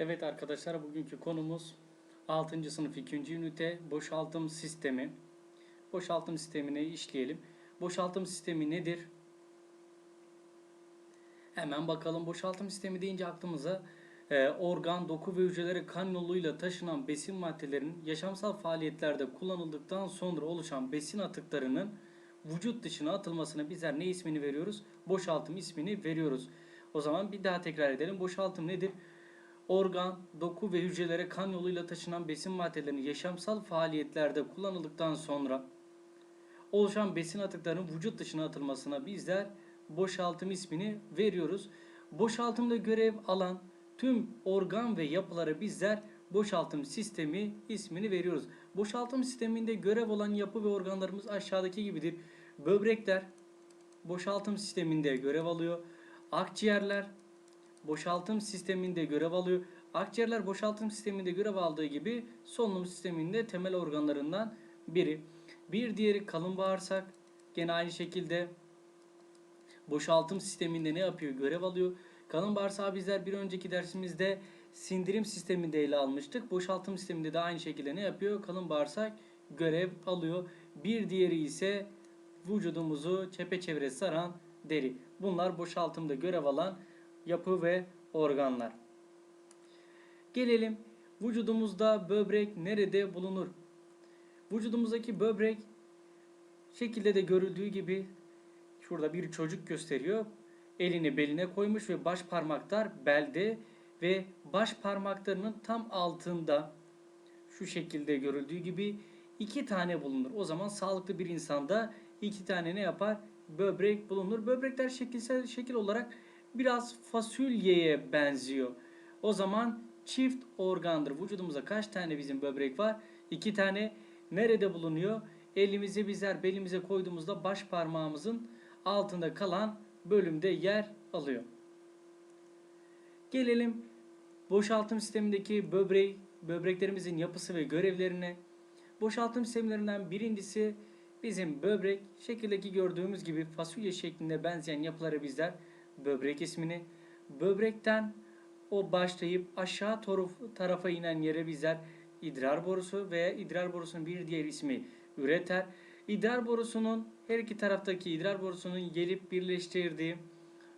Evet arkadaşlar bugünkü konumuz 6. sınıf 2. ünite boşaltım sistemi. Boşaltım sistemini işleyelim. Boşaltım sistemi nedir? Hemen bakalım boşaltım sistemi deyince aklımıza e, organ, doku ve hücrelere kan yoluyla taşınan besin maddelerinin yaşamsal faaliyetlerde kullanıldıktan sonra oluşan besin atıklarının vücut dışına atılmasına bizler ne ismini veriyoruz? Boşaltım ismini veriyoruz. O zaman bir daha tekrar edelim. Boşaltım nedir? Organ, doku ve hücrelere kan yoluyla taşınan besin maddelerinin yaşamsal faaliyetlerde kullanıldıktan sonra oluşan besin atıklarının vücut dışına atılmasına bizler boşaltım ismini veriyoruz. Boşaltımda görev alan tüm organ ve yapılara bizler boşaltım sistemi ismini veriyoruz. Boşaltım sisteminde görev olan yapı ve organlarımız aşağıdaki gibidir. Böbrekler boşaltım sisteminde görev alıyor. Akciğerler boşaltım sisteminde görev alıyor. Akciğerler boşaltım sisteminde görev aldığı gibi solunum sisteminde temel organlarından biri. Bir diğeri kalın bağırsak. Gene aynı şekilde boşaltım sisteminde ne yapıyor? Görev alıyor. Kalın bağırsağı bizler bir önceki dersimizde sindirim sisteminde ele almıştık. Boşaltım sisteminde de aynı şekilde ne yapıyor? Kalın bağırsak görev alıyor. Bir diğeri ise vücudumuzu çepeçevre saran deri. Bunlar boşaltımda görev alan yapı ve organlar. Gelelim vücudumuzda böbrek nerede bulunur? Vücudumuzdaki böbrek şekilde de görüldüğü gibi şurada bir çocuk gösteriyor. Elini beline koymuş ve baş parmaklar belde ve baş parmaklarının tam altında şu şekilde görüldüğü gibi iki tane bulunur. O zaman sağlıklı bir insanda iki tane ne yapar? Böbrek bulunur. Böbrekler şekilsel şekil olarak biraz fasulyeye benziyor. O zaman çift organdır. Vücudumuza kaç tane bizim böbrek var? İki tane. Nerede bulunuyor? Elimizi bizler belimize koyduğumuzda baş parmağımızın altında kalan bölümde yer alıyor. Gelelim boşaltım sistemindeki böbrek, böbreklerimizin yapısı ve görevlerine. Boşaltım sistemlerinden birincisi bizim böbrek şekildeki gördüğümüz gibi fasulye şeklinde benzeyen yapıları bizler böbrek ismini böbrekten o başlayıp aşağı taraf- tarafa inen yere bizler idrar borusu veya idrar borusunun bir diğer ismi üreter. İdrar borusunun her iki taraftaki idrar borusunun gelip birleştirdiği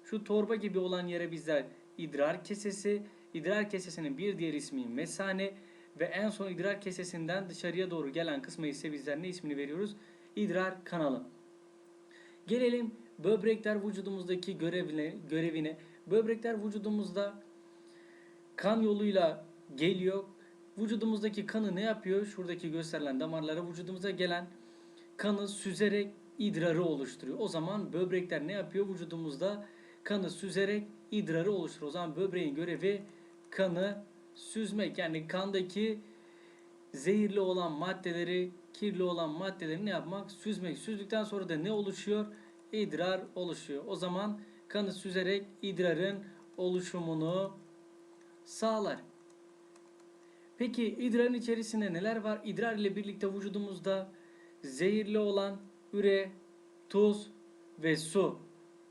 şu torba gibi olan yere bizler idrar kesesi, idrar kesesinin bir diğer ismi mesane ve en son idrar kesesinden dışarıya doğru gelen kısmı ise bizler ne ismini veriyoruz? İdrar kanalı. Gelelim böbrekler vücudumuzdaki görevine, görevine. Böbrekler vücudumuzda kan yoluyla geliyor. Vücudumuzdaki kanı ne yapıyor? Şuradaki gösterilen damarlara vücudumuza gelen kanı süzerek idrarı oluşturuyor. O zaman böbrekler ne yapıyor? Vücudumuzda kanı süzerek idrarı oluşturuyor. O zaman böbreğin görevi kanı süzmek. Yani kandaki zehirli olan maddeleri, kirli olan maddeleri ne yapmak? Süzmek. Süzdükten sonra da ne oluşuyor? İdrar oluşuyor. O zaman kanı süzerek idrarın oluşumunu sağlar. Peki idrarın içerisinde neler var? İdrar ile birlikte vücudumuzda zehirli olan üre, tuz ve su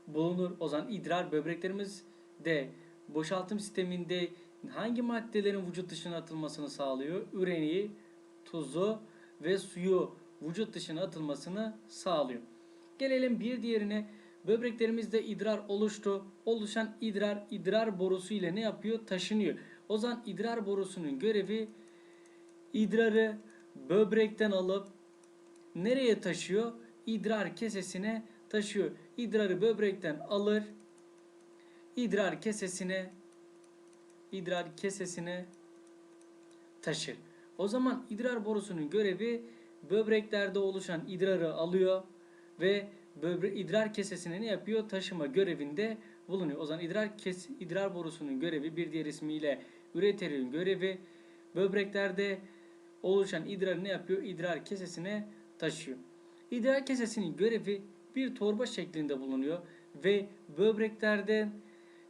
bulunur. O zaman idrar böbreklerimiz de boşaltım sisteminde hangi maddelerin vücut dışına atılmasını sağlıyor? Üreni, tuzu ve suyu vücut dışına atılmasını sağlıyor. Gelelim bir diğerine. Böbreklerimizde idrar oluştu. Oluşan idrar idrar borusu ile ne yapıyor? Taşınıyor. O zaman idrar borusunun görevi idrarı böbrekten alıp nereye taşıyor? İdrar kesesine taşıyor. İdrarı böbrekten alır. idrar kesesine idrar kesesine taşır. O zaman idrar borusunun görevi böbreklerde oluşan idrarı alıyor ve böbre idrar kesesine ne yapıyor? Taşıma görevinde bulunuyor. O zaman idrar kes idrar borusunun görevi bir diğer ismiyle üreterin görevi böbreklerde oluşan idrarı ne yapıyor? İdrar kesesine taşıyor. İdrar kesesinin görevi bir torba şeklinde bulunuyor ve böbreklerden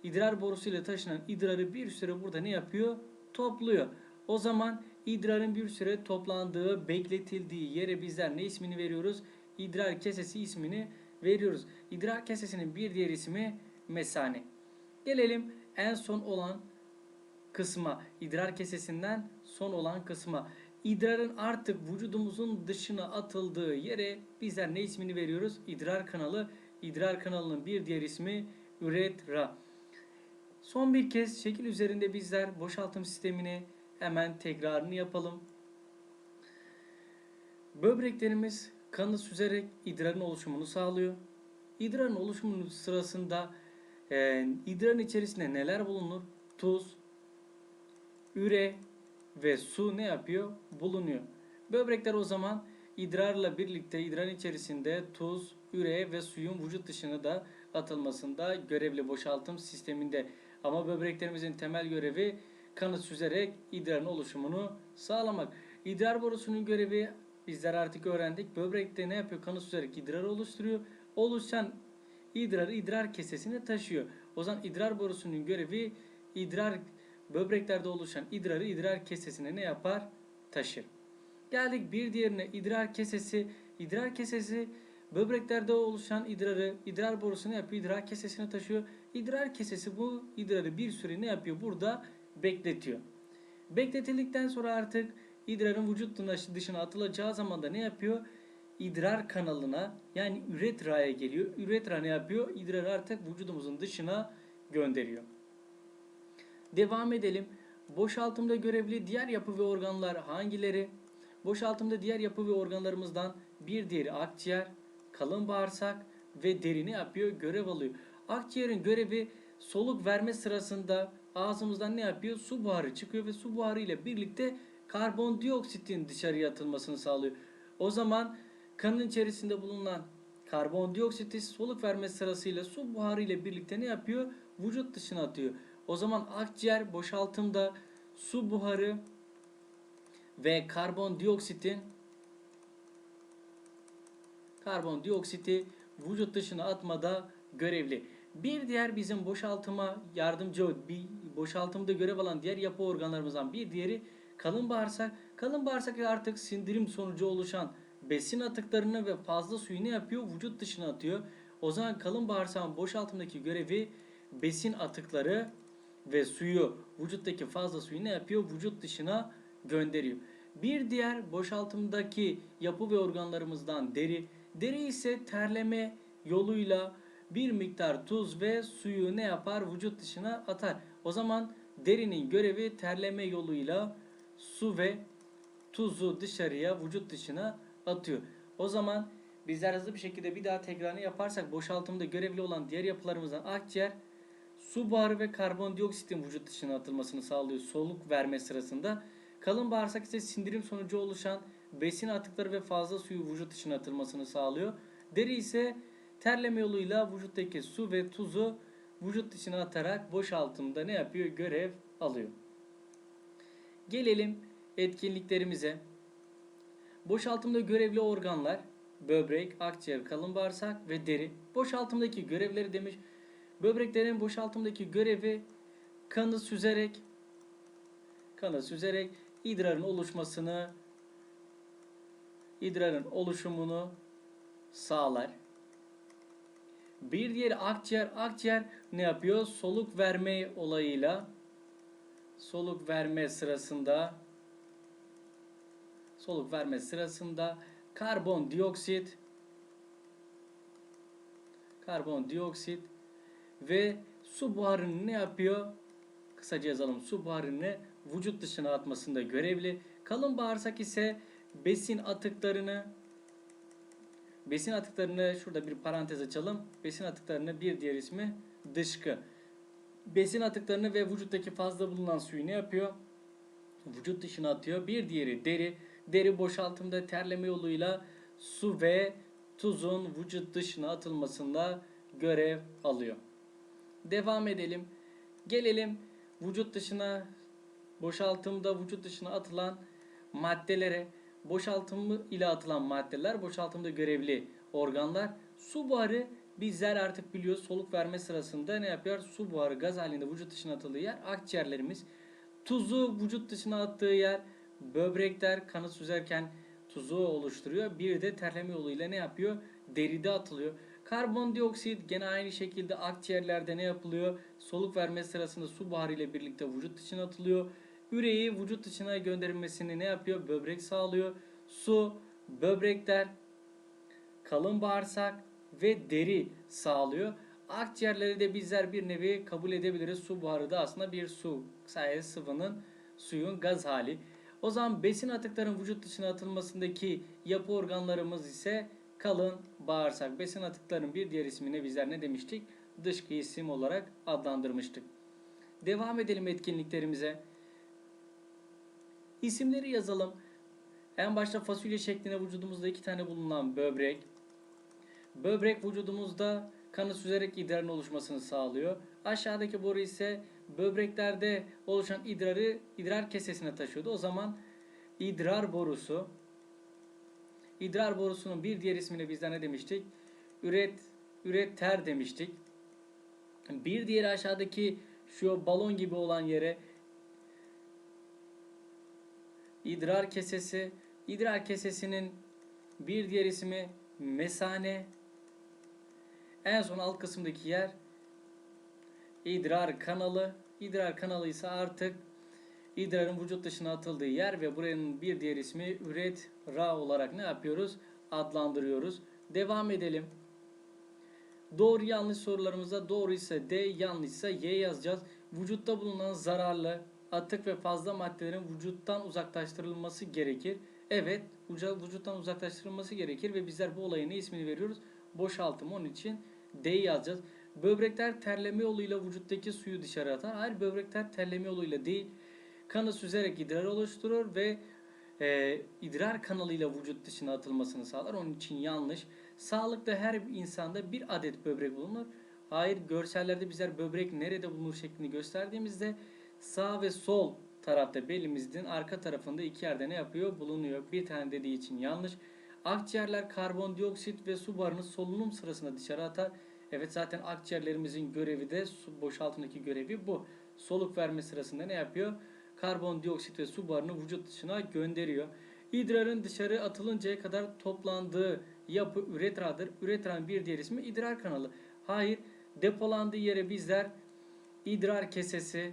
idrar borusuyla taşınan idrarı bir süre burada ne yapıyor? Topluyor. O zaman idrarın bir süre toplandığı, bekletildiği yere bizler ne ismini veriyoruz? İdrar kesesi ismini veriyoruz. İdrar kesesinin bir diğer ismi mesane. Gelelim en son olan kısma, idrar kesesinden son olan kısma. İdrarın artık vücudumuzun dışına atıldığı yere bizler ne ismini veriyoruz? İdrar kanalı. İdrar kanalının bir diğer ismi üretra. Son bir kez şekil üzerinde bizler boşaltım sistemini hemen tekrarını yapalım. Böbreklerimiz kanı süzerek idrarın oluşumunu sağlıyor. İdrarın oluşumunun sırasında e, idrarın içerisinde neler bulunur? Tuz, üre ve su ne yapıyor? Bulunuyor. Böbrekler o zaman idrarla birlikte idrarın içerisinde tuz, üre ve suyun vücut dışına da atılmasında görevli boşaltım sisteminde. Ama böbreklerimizin temel görevi kanı süzerek idrarın oluşumunu sağlamak. İdrar borusunun görevi bizler artık öğrendik. Böbrekte ne yapıyor? Kanı süzerek idrarı oluşturuyor. Oluşan idrarı idrar kesesine taşıyor. O zaman idrar borusunun görevi idrar böbreklerde oluşan idrarı idrar kesesine ne yapar? Taşır. Geldik bir diğerine idrar kesesi. İdrar kesesi böbreklerde oluşan idrarı idrar borusuna yapıyor? İdrar kesesine taşıyor. İdrar kesesi bu idrarı bir süre ne yapıyor? Burada bekletiyor. Bekletildikten sonra artık idrarın vücut dışına atılacağı zaman da ne yapıyor? İdrar kanalına yani üretraya geliyor. Üretra ne yapıyor? İdrarı artık vücudumuzun dışına gönderiyor. Devam edelim. Boşaltımda görevli diğer yapı ve organlar hangileri? Boşaltımda diğer yapı ve organlarımızdan bir diğeri akciğer, kalın bağırsak ve deri ne yapıyor? Görev alıyor. Akciğerin görevi soluk verme sırasında ağzımızdan ne yapıyor? Su buharı çıkıyor ve su buharı ile birlikte karbondioksitin dışarıya atılmasını sağlıyor. O zaman kanın içerisinde bulunan karbondioksiti soluk verme sırasıyla su buharı ile birlikte ne yapıyor? Vücut dışına atıyor. O zaman akciğer boşaltımda su buharı ve karbondioksitin karbondioksiti vücut dışına atmada görevli. Bir diğer bizim boşaltıma yardımcı bir boşaltımda görev alan diğer yapı organlarımızdan bir diğeri kalın bağırsak. Kalın bağırsak artık sindirim sonucu oluşan besin atıklarını ve fazla suyu ne yapıyor? Vücut dışına atıyor. O zaman kalın bağırsağın boşaltımdaki görevi besin atıkları ve suyu vücuttaki fazla suyu ne yapıyor? Vücut dışına gönderiyor. Bir diğer boşaltımdaki yapı ve organlarımızdan deri. Deri ise terleme yoluyla bir miktar tuz ve suyu ne yapar? Vücut dışına atar. O zaman derinin görevi terleme yoluyla su ve tuzu dışarıya, vücut dışına atıyor. O zaman bizler hızlı bir şekilde bir daha tekrarını yaparsak boşaltımda görevli olan diğer yapılarımızdan akciğer su buharı ve karbondioksitin vücut dışına atılmasını sağlıyor soluk verme sırasında. Kalın bağırsak ise sindirim sonucu oluşan besin atıkları ve fazla suyu vücut dışına atılmasını sağlıyor. Deri ise terleme yoluyla vücuttaki su ve tuzu vücut dışına atarak boşaltımda ne yapıyor? Görev alıyor. Gelelim etkinliklerimize. Boşaltımda görevli organlar böbrek, akciğer, kalın bağırsak ve deri. Boşaltımdaki görevleri demiş. Böbreklerin boşaltımdaki görevi kanı süzerek kanı süzerek idrarın oluşmasını idrarın oluşumunu sağlar. Bir diğeri akciğer. Akciğer ne yapıyor? Soluk verme olayıyla soluk verme sırasında soluk verme sırasında karbondioksit karbondioksit ve su buharını ne yapıyor? Kısaca yazalım. Su buharını vücut dışına atmasında görevli. Kalın bağırsak ise besin atıklarını besin atıklarını şurada bir parantez açalım. Besin atıklarını bir diğer ismi dışkı. Besin atıklarını ve vücuttaki fazla bulunan suyu ne yapıyor? Vücut dışına atıyor. Bir diğeri deri. Deri boşaltımda terleme yoluyla su ve tuzun vücut dışına atılmasında görev alıyor. Devam edelim. Gelelim vücut dışına boşaltımda vücut dışına atılan maddelere. Boşaltımı ile atılan maddeler boşaltımda görevli organlar. Su buharı bizler artık biliyoruz soluk verme sırasında ne yapıyor? Su buharı gaz halinde vücut dışına atıldığı yer akciğerlerimiz. Tuzu vücut dışına attığı yer böbrekler kanı süzerken tuzu oluşturuyor. Bir de terleme yoluyla ne yapıyor? Deride atılıyor. Karbondioksit gene aynı şekilde akciğerlerde ne yapılıyor? Soluk verme sırasında su buharı ile birlikte vücut dışına atılıyor. Üreyi vücut dışına gönderilmesini ne yapıyor? Böbrek sağlıyor. Su, böbrekler, kalın bağırsak ve deri sağlıyor. Akciğerleri de bizler bir nevi kabul edebiliriz. Su buharı da aslında bir su. Sadece sıvının suyun gaz hali. O zaman besin atıkların vücut dışına atılmasındaki yapı organlarımız ise kalın bağırsak. Besin atıkların bir diğer ismine bizler ne demiştik? Dışkı isim olarak adlandırmıştık. Devam edelim etkinliklerimize. İsimleri yazalım. En başta fasulye şeklinde vücudumuzda iki tane bulunan böbrek. Böbrek vücudumuzda kanı süzerek idrarın oluşmasını sağlıyor. Aşağıdaki boru ise böbreklerde oluşan idrarı idrar kesesine taşıyordu. O zaman idrar borusu. İdrar borusunun bir diğer ismine bizden ne demiştik? Üret, üreter demiştik. Bir diğeri aşağıdaki şu balon gibi olan yere idrar kesesi. İdrar kesesinin bir diğer ismi mesane. En son alt kısımdaki yer idrar kanalı. İdrar kanalı ise artık idrarın vücut dışına atıldığı yer ve buranın bir diğer ismi üretra olarak ne yapıyoruz? Adlandırıyoruz. Devam edelim. Doğru yanlış sorularımızda doğru ise D, yanlışsa Y yazacağız. Vücutta bulunan zararlı, atık ve fazla maddelerin vücuttan uzaklaştırılması gerekir. Evet, vücuttan uzaklaştırılması gerekir ve bizler bu olayın ne ismini veriyoruz? Boşaltım. Onun için D'yi yazacağız. Böbrekler terleme yoluyla vücuttaki suyu dışarı atar. Hayır, böbrekler terleme yoluyla değil, kanı süzerek idrar oluşturur ve e, idrar kanalıyla vücut dışına atılmasını sağlar. Onun için yanlış. Sağlıkta her insanda bir adet böbrek bulunur. Hayır, görsellerde bizler böbrek nerede bulunur şeklini gösterdiğimizde sağ ve sol tarafta belimizin arka tarafında iki yerde ne yapıyor? Bulunuyor. Bir tane dediği için yanlış. Akciğerler karbondioksit ve su buharını solunum sırasında dışarı atar. Evet zaten akciğerlerimizin görevi de su boşaltımdaki görevi bu. Soluk verme sırasında ne yapıyor? Karbondioksit ve su buharını vücut dışına gönderiyor. İdrarın dışarı atılıncaya kadar toplandığı yapı üretradır. Üretranın bir diğer ismi idrar kanalı. Hayır, depolandığı yere bizler idrar kesesi,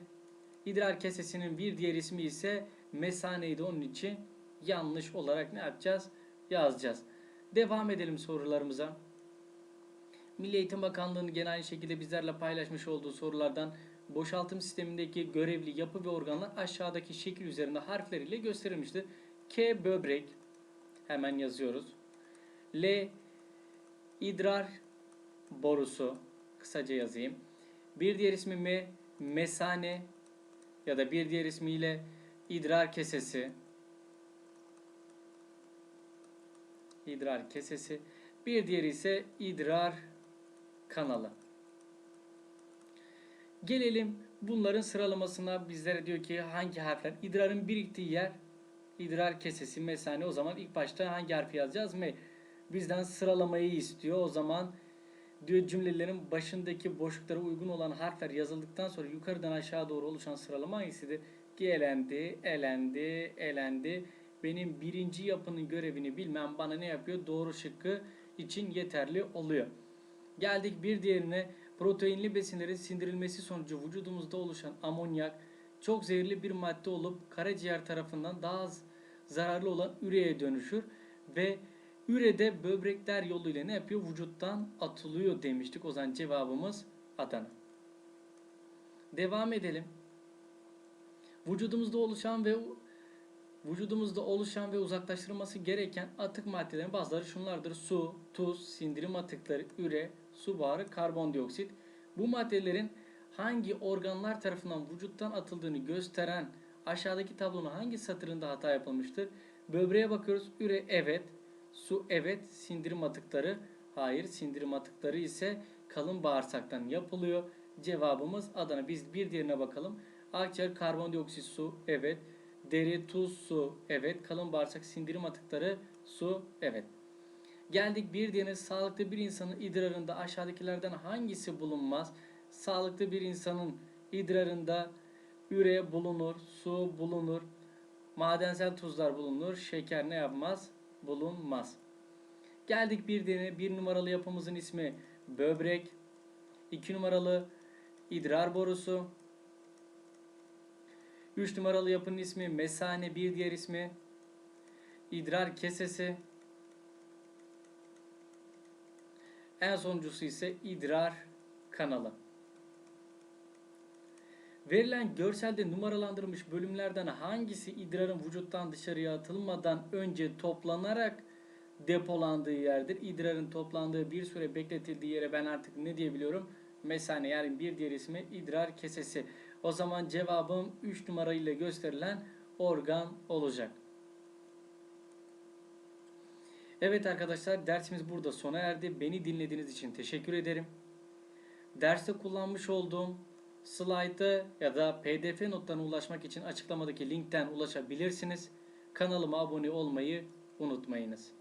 idrar kesesinin bir diğer ismi ise mesaneydi. Onun için yanlış olarak ne yapacağız? Yazacağız. Devam edelim sorularımıza. Milli Eğitim Bakanlığı'nın gene aynı şekilde bizlerle paylaşmış olduğu sorulardan boşaltım sistemindeki görevli yapı ve organlar aşağıdaki şekil üzerinde harfleriyle gösterilmiştir. K böbrek hemen yazıyoruz. L idrar borusu kısaca yazayım. Bir diğer ismi M mesane ya da bir diğer ismiyle idrar kesesi. İdrar kesesi. Bir diğeri ise idrar kanalı. Gelelim bunların sıralamasına bizlere diyor ki hangi harfler idrarın biriktiği yer idrar kesesi mesane o zaman ilk başta hangi harfi yazacağız M bizden sıralamayı istiyor o zaman diyor cümlelerin başındaki boşluklara uygun olan harfler yazıldıktan sonra yukarıdan aşağı doğru oluşan sıralama hangisidir? G elendi, elendi, elendi. Benim birinci yapının görevini bilmem bana ne yapıyor? Doğru şıkkı için yeterli oluyor. Geldik bir diğerine proteinli besinlerin sindirilmesi sonucu vücudumuzda oluşan amonyak çok zehirli bir madde olup karaciğer tarafından daha az zararlı olan üreye dönüşür ve ürede böbrekler yoluyla ne yapıyor? Vücuttan atılıyor demiştik. O zaman cevabımız Adana. Devam edelim. Vücudumuzda oluşan ve vücudumuzda oluşan ve uzaklaştırılması gereken atık maddelerin bazıları şunlardır. Su, tuz, sindirim atıkları, üre, su buharı, karbondioksit. Bu maddelerin hangi organlar tarafından vücuttan atıldığını gösteren aşağıdaki tablonun hangi satırında hata yapılmıştır? Böbreğe bakıyoruz. Üre evet, su evet, sindirim atıkları hayır. Sindirim atıkları ise kalın bağırsaktan yapılıyor. Cevabımız Adana. Biz bir diğerine bakalım. Akciğer karbondioksit su evet. Deri tuz su evet. Kalın bağırsak sindirim atıkları su evet. Geldik bir diğerine sağlıklı bir insanın idrarında aşağıdakilerden hangisi bulunmaz? Sağlıklı bir insanın idrarında üre bulunur, su bulunur, madensel tuzlar bulunur, şeker ne yapmaz? Bulunmaz. Geldik bir diğerine bir numaralı yapımızın ismi böbrek. 2 numaralı idrar borusu. 3 numaralı yapının ismi mesane bir diğer ismi idrar kesesi. En sonuncusu ise idrar kanalı. Verilen görselde numaralandırılmış bölümlerden hangisi idrarın vücuttan dışarıya atılmadan önce toplanarak depolandığı yerdir? İdrarın toplandığı bir süre bekletildiği yere ben artık ne diyebiliyorum? Mesane yani bir diğer ismi idrar kesesi. O zaman cevabım 3 numarayla gösterilen organ olacak. Evet arkadaşlar dersimiz burada sona erdi. Beni dinlediğiniz için teşekkür ederim. Derste kullanmış olduğum slayta ya da pdf notlarına ulaşmak için açıklamadaki linkten ulaşabilirsiniz. Kanalıma abone olmayı unutmayınız.